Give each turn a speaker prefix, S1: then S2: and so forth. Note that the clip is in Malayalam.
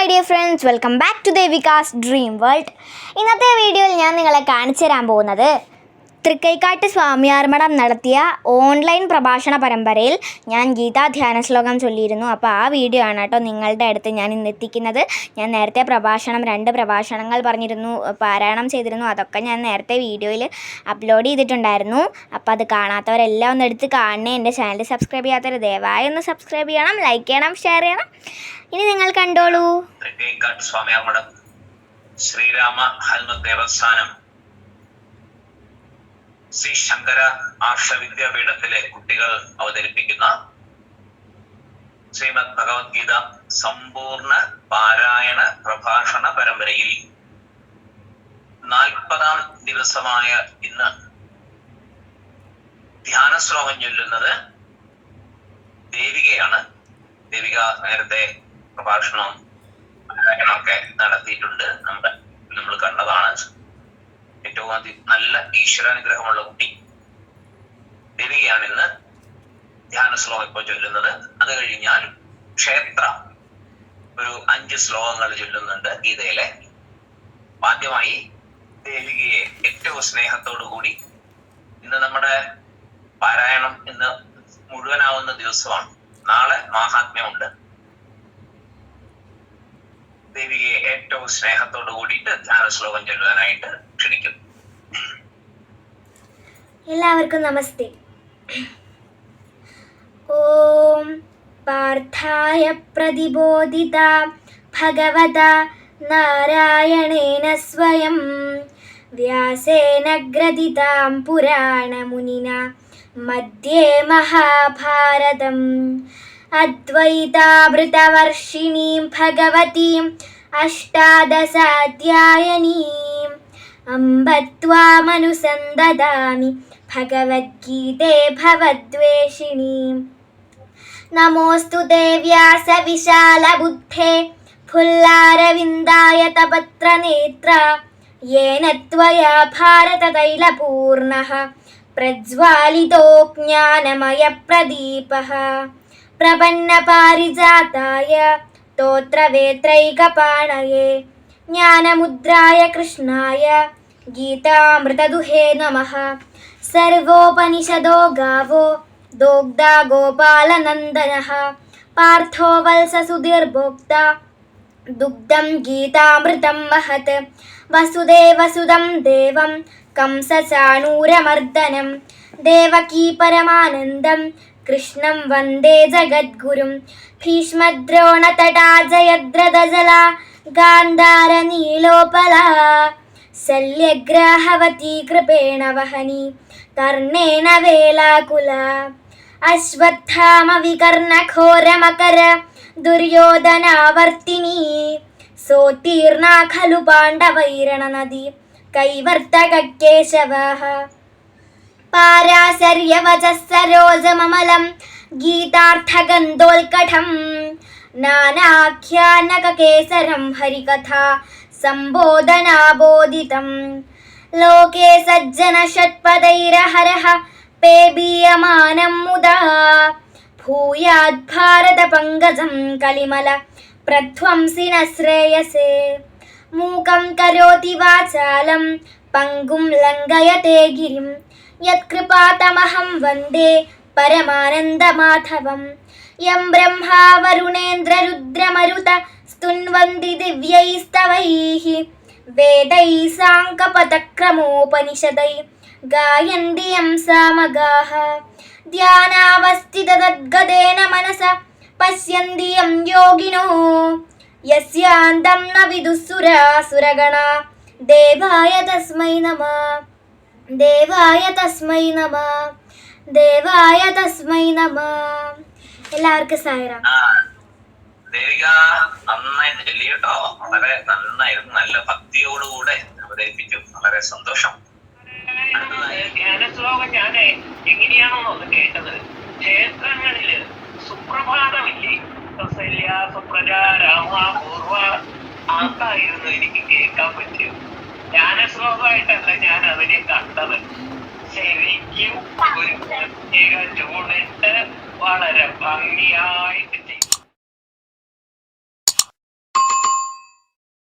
S1: My dear friends welcome back to Devika's dream world ഇന്നത്തെ വീഡിയോയിൽ ഞാൻ നിങ്ങളെ കാണിച്ചു തരാൻ പോകുന്നത് തൃക്കൈക്കാട്ട് സ്വാമിയാർമഠം നടത്തിയ ഓൺലൈൻ പ്രഭാഷണ പരമ്പരയിൽ ഞാൻ ഗീതാ ധ്യാന ശ്ലോകം ചൊല്ലിയിരുന്നു. അപ്പോൾ ആ വീഡിയോ ആണ് കേട്ടോ നിങ്ങളുടെ അടുത്ത് ഞാൻ ഇന്ന് എത്തിക്കുന്നത്. ഞാൻ നേരത്തെ പ്രഭാഷണം രണ്ട് പ്രഭാഷണങ്ങൾ പറഞ്ഞിരുന്നു പാരായണം ചെയ്തിരുന്നു. അതൊക്കെ ഞാൻ നേരത്തെ വീഡിയോയിൽ അപ്ലോഡ് ചെയ്തിട്ടുണ്ടായിരുന്നു. അപ്പോൾ അത് കാണാത്തവരെല്ലാം ഒന്ന് എടുത്ത് കാണണേ. എന്റെ ചാനൽ സബ്സ്ക്രൈബ് ചെയ്യാത്തവർ ദയവായി ഒന്ന് സബ്സ്ക്രൈബ് ചെയ്യണം ലൈക്ക് ചെയ്യണം ഷെയർ ചെയ്യണം. ഇനി നിങ്ങൾ കണ്ടോളൂ.
S2: ശ്രീരാമ ഹനുമത് ദേവസ്ഥാനം ശ്രീ ശങ്കര ആർഷ വിദ്യാപീഠത്തിലെ കുട്ടികൾ അവതരിപ്പിക്കുന്ന ശ്രീമദ് ഭഗവത്ഗീത സമ്പൂർണ പാരായണ പ്രഭാഷണ പരമ്പരയിൽ നാൽപ്പതാം ദിവസമായ ഇന്ന് ധ്യാന ശ്ലോകം ചൊല്ലുന്നത് ദേവികയാണ്. ദേവിക നേരത്തെ പ്രഭാഷണം ഒക്കെ നടത്തിയിട്ടുണ്ട്. നമ്മുടെ നമ്മൾ കണ്ടതാണ്. ഏറ്റവും ആദ്യം നല്ല ഈശ്വരാനുഗ്രഹമുള്ള കുട്ടി ദേവികയാണെന്ന് ധ്യാന ശ്ലോകം ഇപ്പോൾ ചൊല്ലുന്നത്. അത് കഴിഞ്ഞാൽ ക്ഷേത്ര ഒരു അഞ്ച് ശ്ലോകങ്ങൾ ചൊല്ലുന്നുണ്ട് ഗീതയിലെ. ആദ്യമായി ദേവികയെ ഏറ്റവും സ്നേഹത്തോടു കൂടി ഇന്ന് നമ്മുടെ പാരായണം ഇന്ന് മുഴുവനാവുന്ന ദിവസമാണ്. നാളെ മാഹാത്മ്യമുണ്ട്. ദേവികയെ ഏറ്റവും സ്നേഹത്തോടു കൂടിയിട്ട് ധ്യാന ശ്ലോകം ചൊല്ലുവാനായിട്ട് ക്ഷണിക്കുന്നു.
S1: എല്ലാവർക്കും നമസ്തേ. ഓം പാർത്ഥായ പ്രതിബോധിത ഭഗവത നാരായണേന സ്വയം. വ്യാസേന ഗ്രഥിതാം പുരാണമുനിന മധ്യേ മഹാഭാരതം. അദ്വൈതാവൃതവർഷിണീം ഭഗവതീം അഷ്ടാദശാധ്യായനീം अम्ब त्वामनुसन्ददामि भगवद्गीते भवद्वेषिणीं। नमोऽस्तु देव्यासविशालबुद्धे फुल्लारविन्दाय तपत्रनेत्रा। येन त्वया भारततैलपूर्णः प्रज्वालितो ज्ञानमयप्रदीपः प्रपन्नपारिजाताय तोत्रवेत्रैकपाणये ज्ञानमुद्राय कृष्णाय गीतामृतदुहे नमः सर्वोपनिषदो गावो दोग्धा गोपालनन्दनः पार्थो वल्ससुधीर्भोक्ता दुग्धं गीतामृतं महत् वसुदेवसुदं देवं कंसचाणूरमर्दनं देवकी परमानन्दं कृष्णं वन्दे जगद्गुरुं भीष्मद्रोणतटा जयद्रदजला गान्धारनीलोपला शल्यग्राहवती कृपेण वहनी कर्णेन वेलाकुला अश्वत्थामविकर्णघोरमकर दुर्योधनावर्तिनी सोत्तीर्णा खलु पाण्डवैरणनदी कैवर्तककेशवः पाराशर्यवचः सरोजममलं गीतार्थगन्धोल्कठं नानाख्यानककेसरं हरिकथा सम्बोधनाबोधितं लोके सज्जनषट्पदैरहरः पेबीयमानं मुदा भूयाद्भारतपङ्कजं कलिमल प्रध्वंसि न श्रेयसे मूकं करोति वाचालं पङ्गुं लङ्घयते गिरिं यत्कृपातमहं वन्दे പരമാനന്ദമാധവം. യം ബ്രഹ്മാ വരുണേന്ദ്രരുദ്രമരുത സ്തുൻവന്തി ദിവ്യൈസ്തവൈः വേദൈ സാങ്കപദക്രമോപനിഷദൈ ഗായന്തി യം യംസാമഗാഹ ധ്യാനാവസ്ഥിതദ്ഗതേന മനസ. പശ്യന്തി യം യോഗിനോ. യസ്യാന്തം ന വിദുസുരാസുരഗണ ദേവായ തസ്മൈ നമ. ദേവായ തസ്മൈ നമ. ദേവായ തസ്മൈ നമ. എല്ലാവർക്കും സായിറാം.
S2: ദേവിക നന്നായിട്ട് ചൊല്ലി കേട്ടോ വളരെ നന്നായിരുന്നു. നല്ല ഭക്തിയോടുകൂടെ അവതരിപ്പിച്ചു വളരെ സന്തോഷം. അടുത്തതായി
S3: ധ്യാന ശ്ലോകം ഞാൻ എങ്ങനെയാണോ ഒന്ന് കേട്ടത്. ക്ഷേത്രങ്ങളിൽ സുപ്രഭാതമില്ലേ? കൗസല്യ സുപ്രജ രാമ പൂർവ അതായിരുന്നു എനിക്ക് കേൾക്കാൻ പറ്റിയത്? ധ്യാന ശ്ലോകമായിട്ടല്ല ഞാൻ അതിനെ കണ്ടത്. ശരിക്കും പ്രത്യേക ചൂടിട്ട് വളരെ ഭംഗിയായിട്ട്